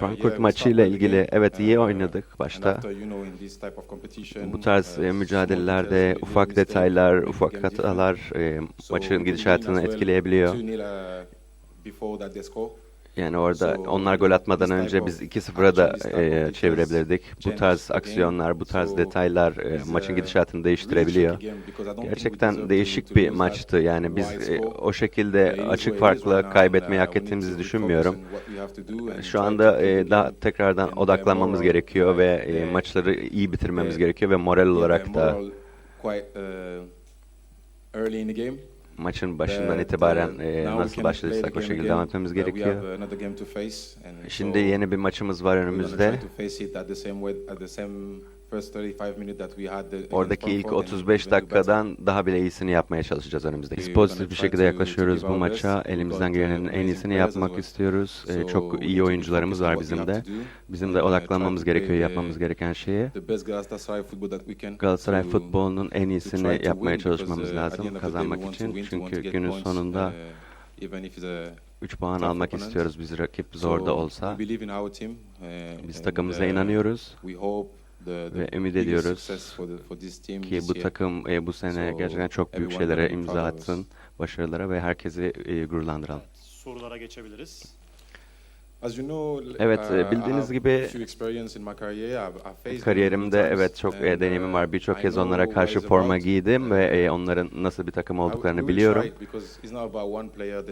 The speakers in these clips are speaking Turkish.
Frankfurt uh, maçıyla ilgili evet iyi uh, oynadık başta. Bu tarz uh, e, mücadelelerde ufak detaylar, ufak hatalar e, maçın gidişatını etkileyebiliyor. 2-0, before that they score. Yani orada onlar gol atmadan önce biz 2-0'a da e, çevirebilirdik. Bu tarz aksiyonlar, bu tarz detaylar e, maçın uh, gidişatını değiştirebiliyor. Gerçekten değişik bir maçtı. Yani biz e, o şekilde açık farkla kaybetmeyi hak uh, need ettiğimizi düşünmüyorum. Şu anda e, daha tekrardan odaklanmamız gerekiyor ve e, maçları iyi bitirmemiz gerekiyor ve moral olarak da uh, early in the game. Maçın başından itibaren e, nasıl başladıysak o şekilde devam etmemiz gerekiyor. Şimdi yeni bir maçımız var önümüzde. Try to face it at the same way at the same first 35 minutes that we had the- against Oradaki ilk Frankfurt and 35 even do better. dakikadan daha bile iyisini yapmaya çalışacağız önümüzdeki. Pozitif bir şekilde yaklaşıyoruz bu maça. Elimizden gelenin uh, en iyisini yapmak istiyoruz. Ee, Çok iyi oyuncularımız var bizim de. Bizim de uh, odaklanmamız gerekiyor yapmamız gereken şeye. Galatasaray futbolunun en iyisini yapmaya çalışmamız uh, lazım kazanmak için. Çünkü günün sonunda uh, even if it's a 3 puan tough almak istiyoruz biz rakip zor da olsa. uh, Biz takımımıza uh, inanıyoruz Ve ümit ediyoruz ki bu takım e, bu sene gerçekten çok büyük şeylere imza atsın, başarılara ve herkesi e, gururlandıralım. Sorulara geçebiliriz. Evet, uh, e, I bildiğiniz gibi them Kariyerimde evet çok e, deneyimim var. uh, Birçok kez onlara karşı forma giydim ve Uh, e, onların nasıl bir takım olduklarını biliyorum.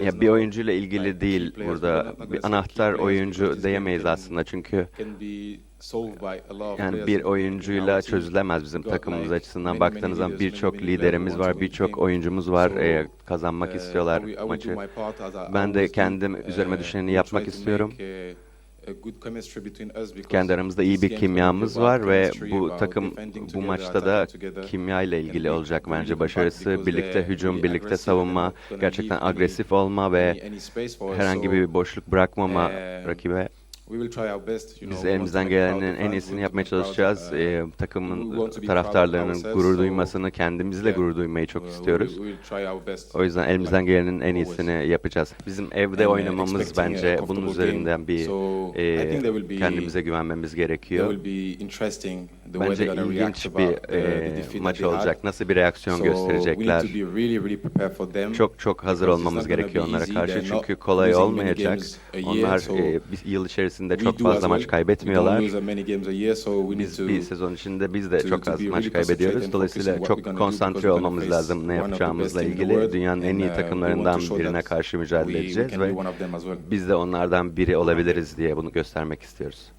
Ya bir oyuncuyla ilgili değil burada bir anahtar oyuncu diyemeyiz aslında çünkü yani bir oyuncuyla çözülemez bizim takımımız açısından baktığınız zaman birçok liderimiz var, birçok oyuncumuz var, e, kazanmak uh, istiyorlar maçı. Ben de kendim üzerime Uh, düşeni we'll yapmak istiyorum. uh, Kendi aramızda iyi bir kimyamız var ve bu takım bu maçta da kimya ile ilgili olacak bence başarısı. because Birlikte hücum, birlikte savunma, gerçekten agresif olma ve herhangi bir boşluk bırakmama uh, rakibe. We will try our best, you know, Biz elimizden gelenin en iyisini yapmaya çalışacağız. Ee, takımın taraftarlarının gurur duymasını, kendimizle gurur duymayı çok istiyoruz. O yüzden elimizden gelenin en iyisini yapacağız. Bizim evde uh, oynamamız bence bunun üzerinden bir e, kendimize güvenmemiz gerekiyor. Bence ilginç bir e, maç olacak. Nasıl bir reaksiyon gösterecekler? Çok çok hazır olmamız gerekiyor onlara karşı çünkü kolay olmayacak. Onlar e, bir yıl içerisinde çok fazla maç kaybetmiyorlar. Biz bir sezon içinde biz de çok az maç kaybediyoruz. Dolayısıyla çok konsantre olmamız lazım ne yapacağımızla ilgili. Dünyanın en iyi uh, takımlarından birine karşı mücadele edeceğiz ve biz de onlardan biri olabiliriz diye bunu göstermek istiyoruz.